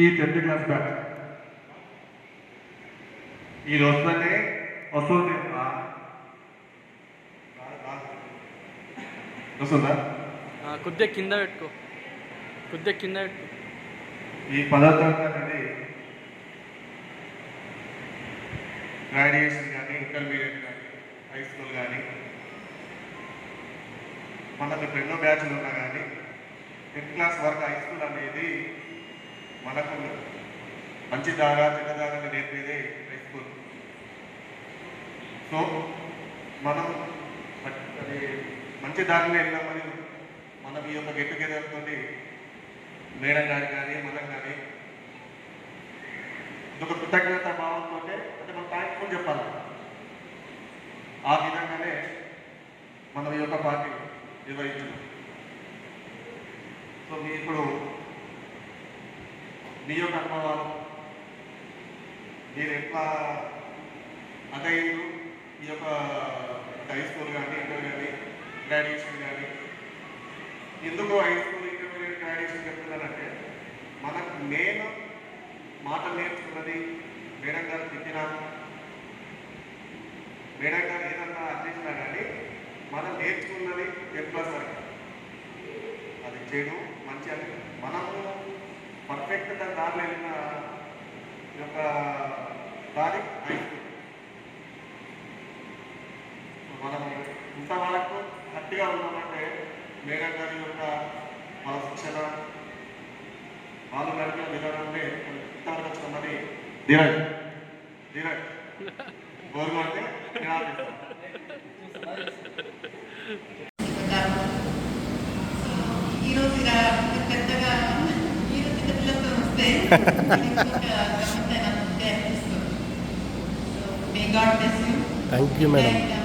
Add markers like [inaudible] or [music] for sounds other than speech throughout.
ఈ tenth class batch. ఇది వస్తేనే వస్తుంది. వస్తుందా? కొద్దిగా కింద పెట్టుకో. కొద్దిగా కింద పెట్టుకో. ఈ పదో తరగతి అనేది గ్రాడ్యుయేషన్ కానీ ఇంటర్మీడియట్ కానీ హై స్కూల్ కానీ మనకు ఎన్నో బ్యాచ్లు ఉన్నా కానీ టెన్త్ క్లాస్ వరకు హై స్కూల్ అనేది మనకు మంచి దాగా చెడ్డ నేర్పేదే హై స్కూల్ సో మనం అది మంచి దారిలో వెళ్ళామని మనం ఈ యొక్క గెట్ టుగెదర్ తోటి మేడం గారి కానీ మనం కానీ ఇదొక కృతజ్ఞత భావంతో అంటే మనం థ్యాంక్ఫుల్ చెప్పాలి. ఆ విధంగానే మనం ఈ యొక్క పార్టీ నిర్వహించాం సో మీ ఇప్పుడు నీ యొక్క అనుభవాలు మీరు ఎట్లా అంటే ఈ యొక్క హై స్కూల్ కానీ ఇంటర్ కానీ గ్రాడ్యుయేషన్ కానీ ఎందుకు హై స్కూల్ ఇంటర్మీడియట్ గ్రాడ్యుయేషన్ చెప్తున్నానంటే మనకు నేను మాటలు నేర్చుకున్నది మేడం గారు తిట్టినా మేడం గారు ఏదన్నా అందించినా కానీ మనం నేర్చుకున్నది టెన్త్ క్లాస్ అది చేయడం మంచి అని మనము పర్ఫెక్ట్గా దారిలో వెళ్ళిన యొక్క దారి హై స్కూల్ మనం ఇంతవరకు గట్టిగా ఉన్నామంటే మేఘా గారి యొక్క వాళ్ళ శిక్షణ వాళ్ళు నడిపిన విధానాన్ని ఇంతవరకు వచ్చినామని ధీరజ్ ధీరజ్. కోరుకుంటే అంటే Thank you, madam.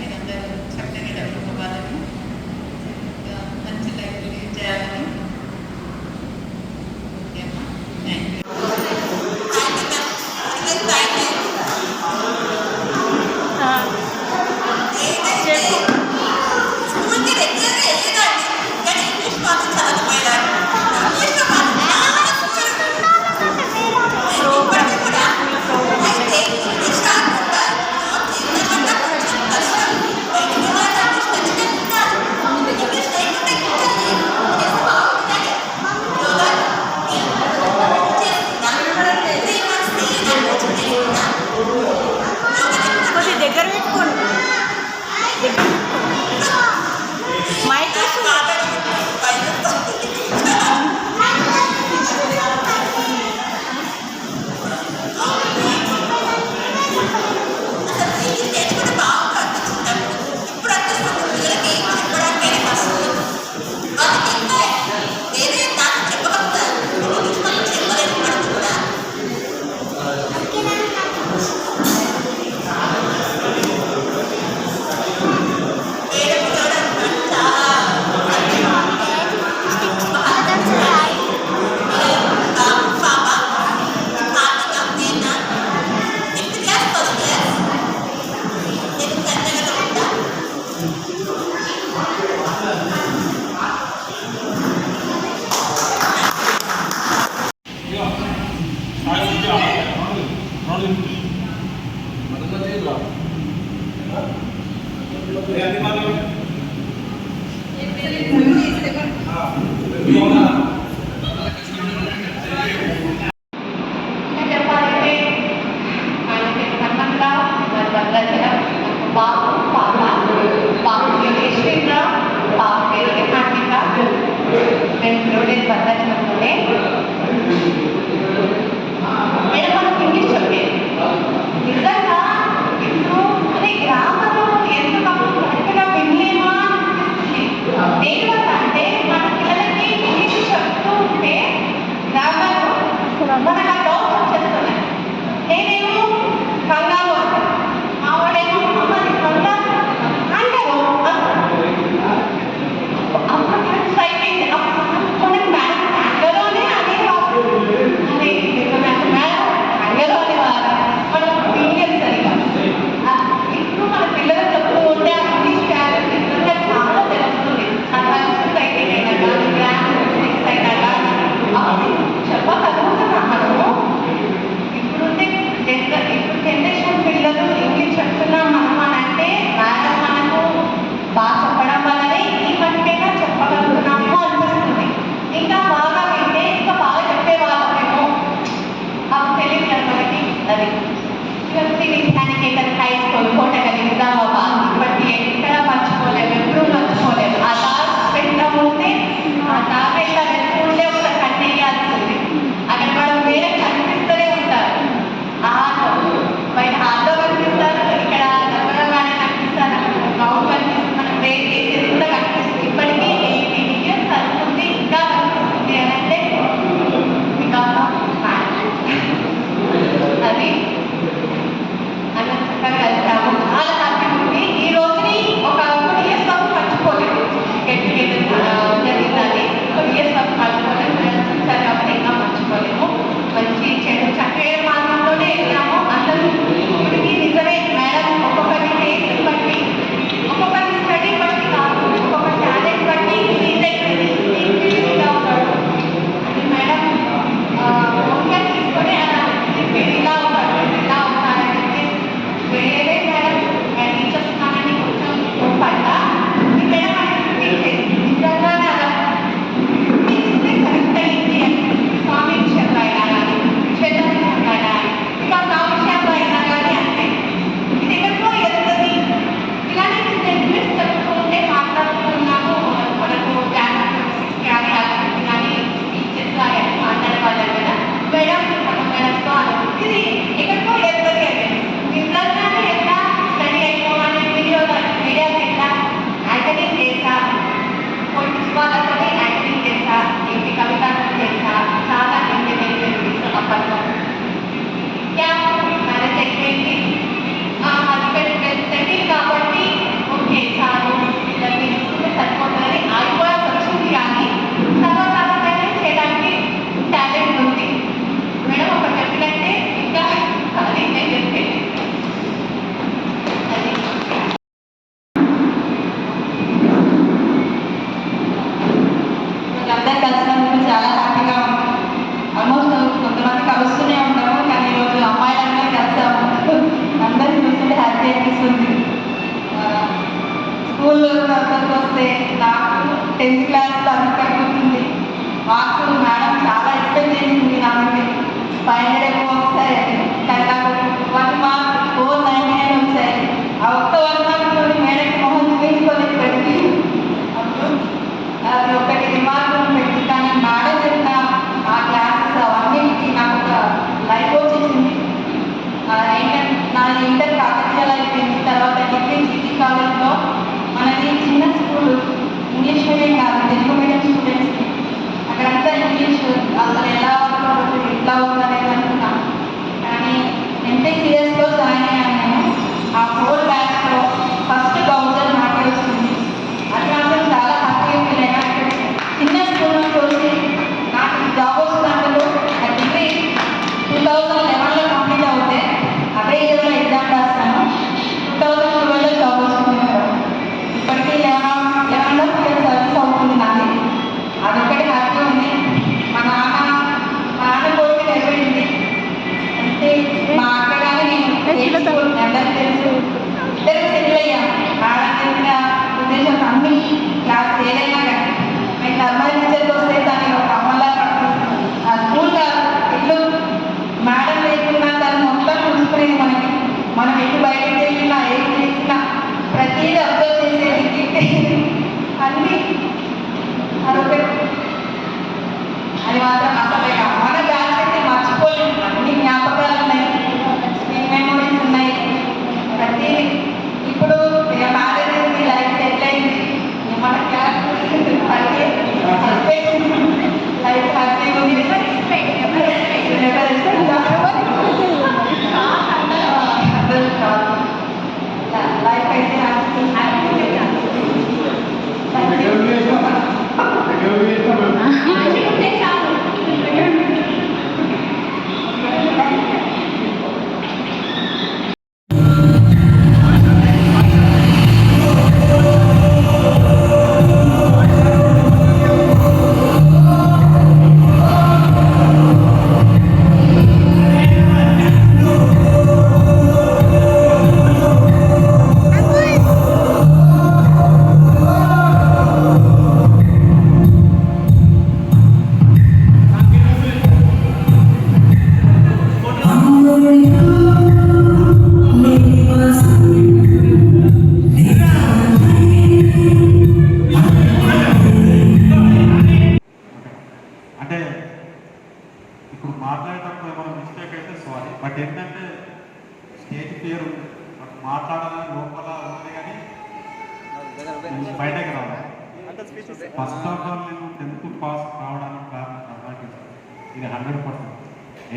ఇది హండ్రెడ్ పర్సెంట్.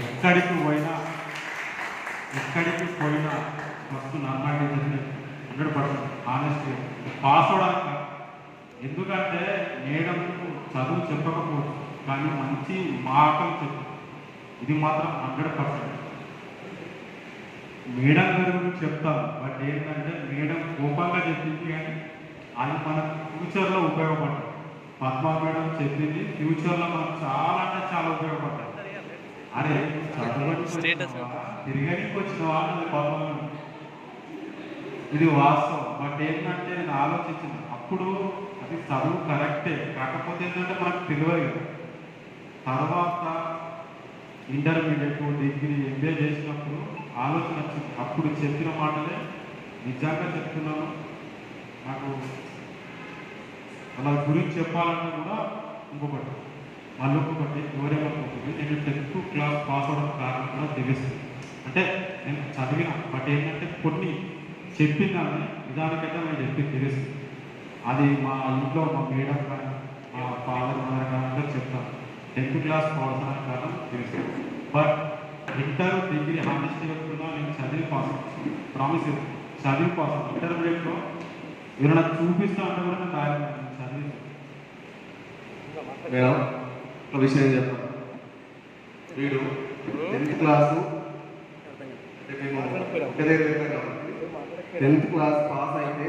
ఎక్కడికి పోయినా ఎక్కడికి పోయినా ఫస్ట్ నర్మాటి హండ్రెడ్ పర్సెంట్ ఆనెస్ట్ పాస్ అవడానికి ఎందుకంటే మేడం చదువు చెప్పకపోవచ్చు కానీ మంచి మాటలు చెప్పు. ఇది మాత్రం హండ్రెడ్ పర్సెంట్. మేడం గురించి చెప్తాను బట్ ఏంటంటే మేడం కోపంగా చెప్పింది కానీ అది మనకు ఫ్యూచర్లో ఉపయోగపడుతుంది పద్మా మేడం చెప్పింది. ఫ్యూచర్లో మనకు చాలా అంటే చాలా ఉపయోగపడుతుంది అరే? తిరగడానికి వచ్చిన వాళ్ళు పద్మా ఇది వాస్తవం. బట్ ఏంటంటే నేను ఆలోచించిన అప్పుడు అది చదువు కరెక్టే కాకపోతే ఏంటంటే మనకు తెలియదు. తర్వాత ఇంటర్మీడియట్ డిగ్రీ ఎంబీఏ చేసినప్పుడు ఆలోచన వచ్చింది. అప్పుడు చెప్పిన మాటలే నిజంగా చెప్తున్నాను. నాకు వాళ్ళ గురించి చెప్పాలన్నా కూడా ఇంకొకటి. మళ్ళీ ఇంకొకటి ఎవరేమనుకుంటుంది నేను టెన్త్ క్లాస్ పాస్ అవడం కారణం కూడా తెలుస్తుంది అంటే నేను చదివిన బట్ ఏంటంటే కొన్ని చెప్పిందని నిజానికైతే నేను చెప్పి తెలుసు అది మా ఇంట్లో మా మేడం కానీ మా ఫాదర్ మదర్ కానీ చెప్తాను టెన్త్ క్లాస్ పాస్ అవడానికి కారణం తెలుసు బట్ ఇంటర్ డిగ్రీ హానెస్ట్ చెప్తున్నా నేను చదివి పాస్ ప్రామిస్ చదివి పాస్ ఇంటర్మీడియట్లో ఎవరైనా చూపిస్తా అంటే కూడా నేను రాయలేదు మేడం ఒక విషయం చెప్తాను వీడు tenth class tenth class pass అయితే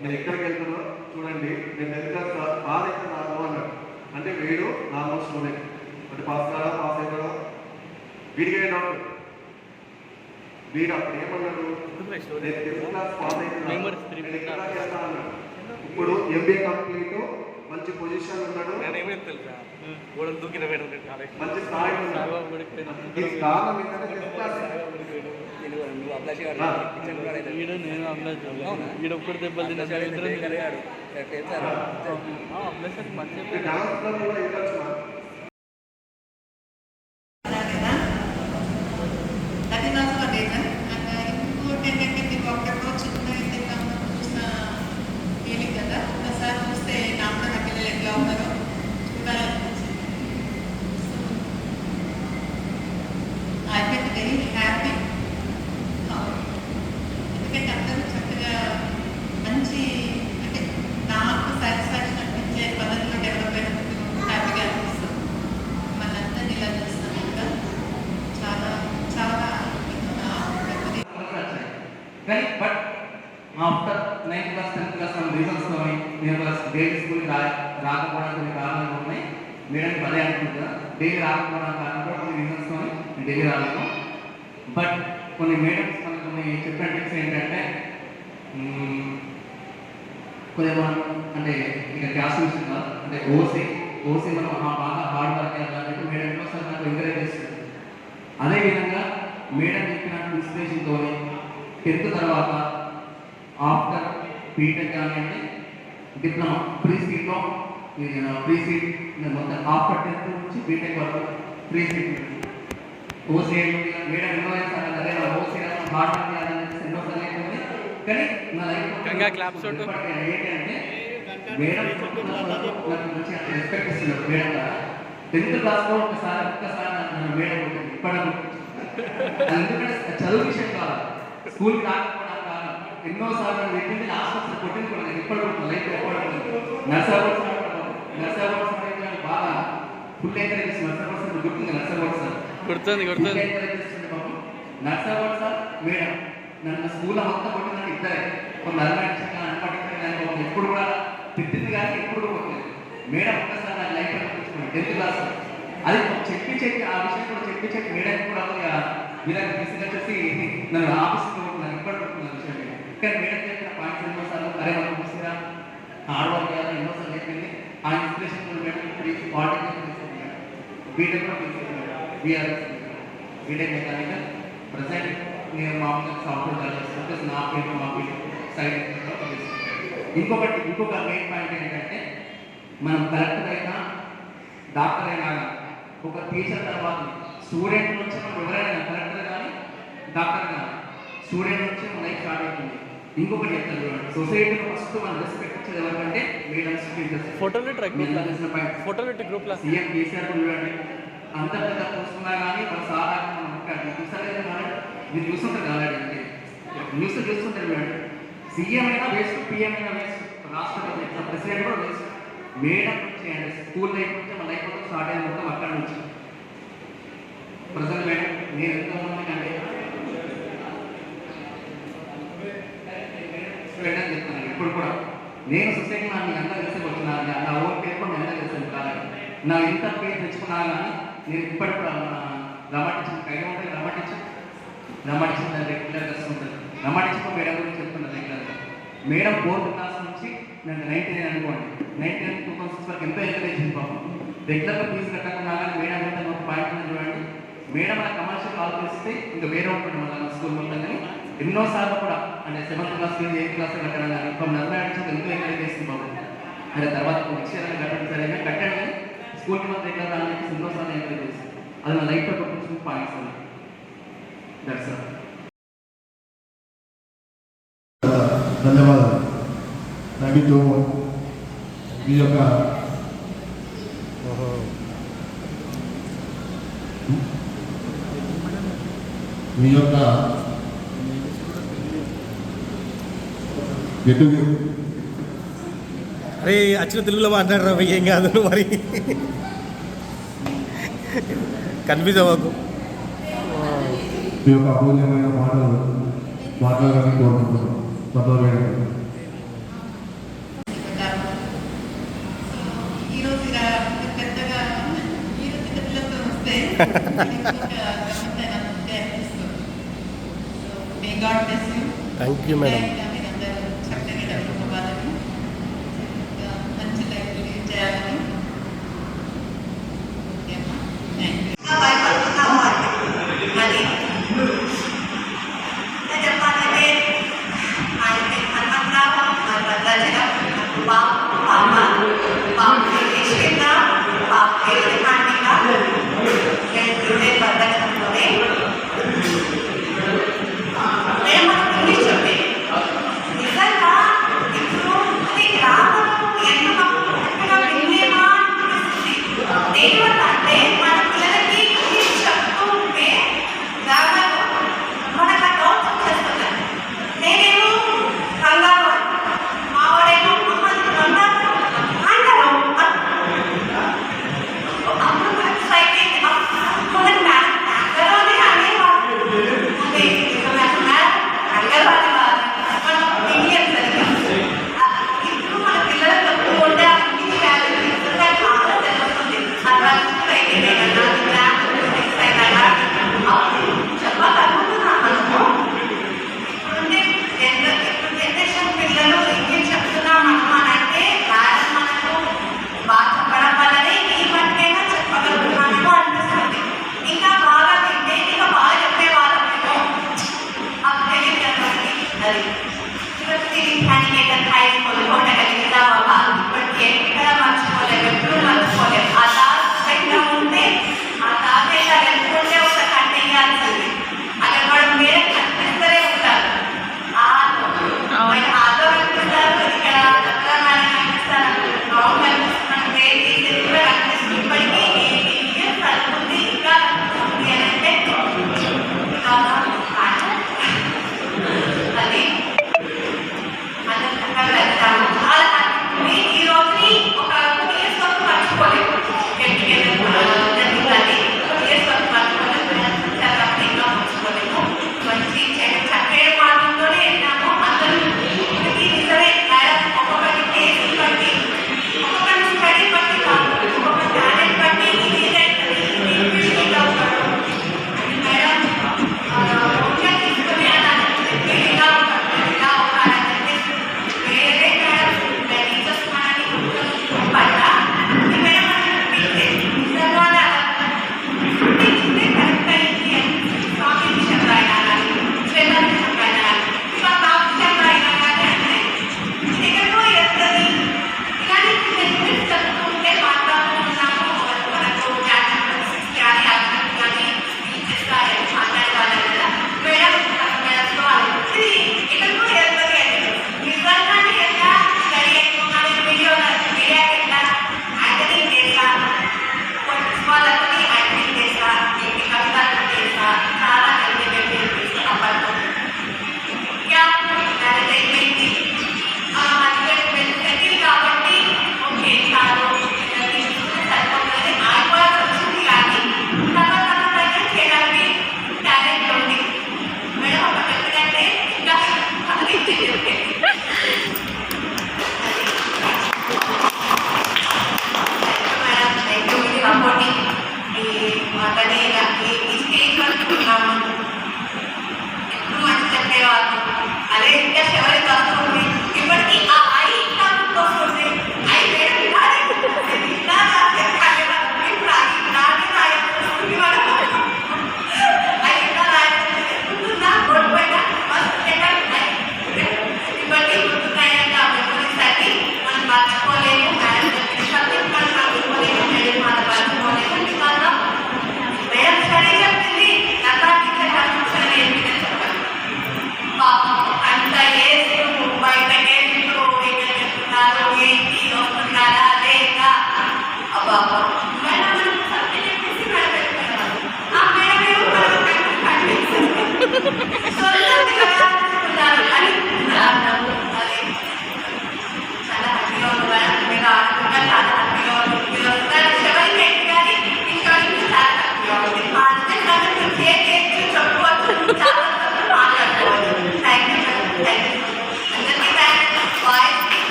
నేను ఎక్కడికి వెళ్తున్నా చూడండి. నేను టెన్త్ క్లాస్ పాస్ అయితే నాకు అన్నాడు. అంటే వీడు నార్మల్ స్టూడెంట్. అంటే పాస్ కాడా పాస్ అవుతాడా వీడికి డౌట్ వీడు అప్పుడు ఏమన్నాడు నేను టెన్త్ క్లాస్ పాస్ అయితే ఇప్పుడు ఎంబీఏ కంప్లీట్ మంచి పొజిషన్ ఉన్నాడు. మంచి స్థాయి ఉన్నాడు. దీనికి కారణం ఏంటంటే టెన్త్ క్లాస్ వీడు నేను దెబ్బలు అప్లై మంచిగా డాన్స్ క్లబ్ కూడా వెళ్ళొచ్చు నాకు. That is also a reason. And uh, ఇంకోటి ఏంటంటే మీకు ఒక్కరితో చిన్న ఏదైనా చూసిన ఫీలింగ్ కదా ఒకసారి చూస్తే నా కూడా నా పిల్లలు ఎట్లా ఉన్నారో చూడాలనిపించింది ఐ ఫెల్ వెరీ హ్యాపీ ఎందుకంటే అందరూ చక్కగా మంచి అంటే నాకు సాటిస్ఫాక్షన్ అనిపించే పద్ధతిలో డెవలప్ అయినందుకు హ్యాపీగా అనిపిస్తుంది మనందరినీ ఇలా చూస్తాం ఇంకా చాలా చాలా పెద్దది కానీ but after ninth class tenth class మన రీజన్స్ ఉన్నాయి నేను క్లాస్ డైలీ స్కూల్ రా రాకపోవడానికి కొన్ని కారణాలు ఉన్నాయి మేడం పదే అనుకుంటా డైలీ రాకపోవడానికి కారణం కూడా కొన్ని రీజన్స్ ఉన్నాయి నేను డైలీ రాలేదు బట్ కొన్ని మేడమ్స్ మనకు కొన్ని చెప్పిన టిప్స్ ఏంటంటే మ్మ్, కొద్దిగా మనం అంటే ఇక క్లాస్ విషయం కాదు అంటే ఓసీ ఓసీ మనం ఆ బాగా హార్డ్ వర్క్ చేయాలంటే మేడం ఎన్నోసారి నాకు ఎంకరేజ్ చేస్తుంది అదేవిధంగా మేడం చెప్పినట్టు విశ్లేషణతో టెన్త్ తర్వాత ఆఫ్టర్ బీటెక్ కానివ్వండి డిప్లొమా ఫ్రీ సీట్లో ఫ్రీ సీట్ మొత్తం ఆఫ్టర్ టెన్త్ నుంచి బీటెక్ వరకు ఫ్రీ సీట్ ఓసీ మేడం ఎన్నో సార్ అదే ఓసీ హార్డ్ వర్క్ చేయాలని చెప్పేసి ఎన్నో సార్లు అయిపోయింది కానీ నా లైఫ్ గంగా claps కొట్టు. ఏంటంటే మేడం నాకు మంచిగా రెస్పెక్ట్ ఇస్తున్నారు మేడం టెన్త్ క్లాస్లో ఒకసారి ఒక్కసారి నన్ను మేడం కొట్టింది. ఇప్పటికి ఎందుకంటే చదువు విషయం కాదు. స్కూల్కి రాకపోవడం కాదు. ఎన్నోసార్లు నన్ను పెట్టింది ఆసుపత్రి కొట్టింది కూడా నేను. ఇప్పటి కూడా లైఫ్ ఎప్పుడు నర్సాబోర్డ్ నర్సాబోర్డ్ సార్ బాగా ఫుల్ నర్సాబోర్డ్ సార్ గుర్తుంది? నర్సాబోర్డ్ సార్. గుర్తుంది గుర్తుంది. నర్సాబోర్డ్ సార్ మేడం. నన్ను మొత్తం కొట్టిందని ఇద్దరే. కొంత ఎప్పుడు కూడా తిట్టింది కానీ ఎప్పుడు కూడా మేడం ఒక్కసారి నా లైఫ్ అనిపించుకున్నాను టెన్త్ క్లాస్ అది చెప్పి చెప్పి ఆ విషయం కూడా చెప్పి చెప్పి మేడం కూడా మీరు తీసుకొచ్చేసి నన్ను ఆఫీస్కి నన్ను ఇబ్బంది కొట్టుకున్న విషయం కానీ మేడం చెప్పిన పాయింట్స్ ఎన్నోసార్లు అరే మనం చూసినా హార్డ్వర్క్ చేయాలి ఎన్నోసార్లు చెప్పింది. ఆ ఇన్స్పిరేషన్ మేడం పాలిటిక్స్ బీటెక్ కూడా తీసుకున్నాను బీఆర్ఎస్ బీటెక్ మెకానికల్ ప్రజెంట్ నేను మామూలుగా సాఫ్ట్వేర్ చేస్తాను నా పేరు మా పేరు సైడ్ ఇంకొకటి ఇంకొక మెయిన్ పాయింట్ ఏంటంటే మనం కరెక్ట్ అయినా డాక్టర్ అయినా ఒక టీచర్ తర్వాత స్టూడెంట్ నుంచి మనం ఎవరైనా కలెక్టర్ కానీ డాక్టర్ కానీ స్టూడెంట్ నుంచి మన లైఫ్ స్టార్ట్ అవుతుంది. ఇంకొకటి చెప్తాను చూడండి. సొసైటీలో ఫస్ట్ మనం రెస్పెక్ట్ ఇచ్చేది ఎవరికంటే మేడమ్స్ టీచర్స్. ఫోటోలు ఫోటోలు పెట్టి గ్రూప్లో సీఎం కేసీఆర్ చూడండి. అంత పెద్ద చూస్తున్నా కానీ మన చూసలేదు కానీ మీరు. చూస్తుంటారు కాబట్టి అంటే. న్యూస్ చూస్తుంటారు సీఎం అయినా వేస్ట్ పిఎం అయినా వేస్ట్. రాష్ట్రపతి ప్రెసిడెంట్ కూడా వేస్ట్. మేడం నుంచి అంటే స్కూల్ లైఫ్ నుంచి మన లైఫ్ మొత్తం స్టార్ట్ అయ్యేది మొత్తం అక్కడ నుంచి. ప్రజెంట్ మేడం నేను ఎంత ఉన్నానంటే చెప్తున్నాను ఇప్పుడు కూడా. నేను సొసైటీ నా ఎంత అందరూ కలిసి వచ్చినాను నా ఓన్ పేరు కూడా మీ అందరూ కలిసి కాదు నా ఇంత పేరు తెచ్చుకున్నా కానీ నేను ఇప్పటికి కూడా రమటించిన కైలో ఉంటే రమటించు రమటించిన దాన్ని రెగ్యులర్ రమటించిన మేడం గురించి చెప్తున్నారు రెగ్యులర్గా మేడం ఫోర్త్ క్లాస్ నుంచి నేను నైన్టీ నైన్ అనుకోండి. Ninety nine two thousand six వరకు ఎంతో ఎంకరేజ్ పాపం. రెగ్యులర్గా ఫీజు కట్టకుండా మేడం అంటే ఒక పాయింట్ చూడండి. మేడం మన కమర్షియల్ కాల్ చేస్తే ఇంకా వేరే ఉంటుంది మన స్కూల్ మొత్తం కానీ. ఎన్నో సార్లు కూడా అంటే seventh class fees eighth class కట్టడం కానీ ఒక నలభై అడిషన్ ఎంతో ఎంకరేజ్ చేస్తుంది బాబు అంటే తర్వాత నెక్స్ట్ ఇయర్ కట్టడం సరే కానీ కట్టండి కానీ స్కూల్కి మాత్రం ఎక్కడ రాని చెప్పేసి ఎన్నో సార్లు ఎంకరేజ్ చేస్తుంది అది నా లైఫ్లో గుర్తుంచుకుని పాయింట్స్ అన్న దట్స్ ధన్యవాదాలు. యూ మీ యొక్క మీ యొక్క ఎటు అరే వచ్చిన తెలుగులో మాట్లాడరా ఏం కాదు మరి. కన్ఫ్యూజ్ అవ్వకు. మీ యొక్క అమూల్యమైన మాటలు మాట్లాడాలని కోరుకుంటున్నాం [laughs] Thank you, madam.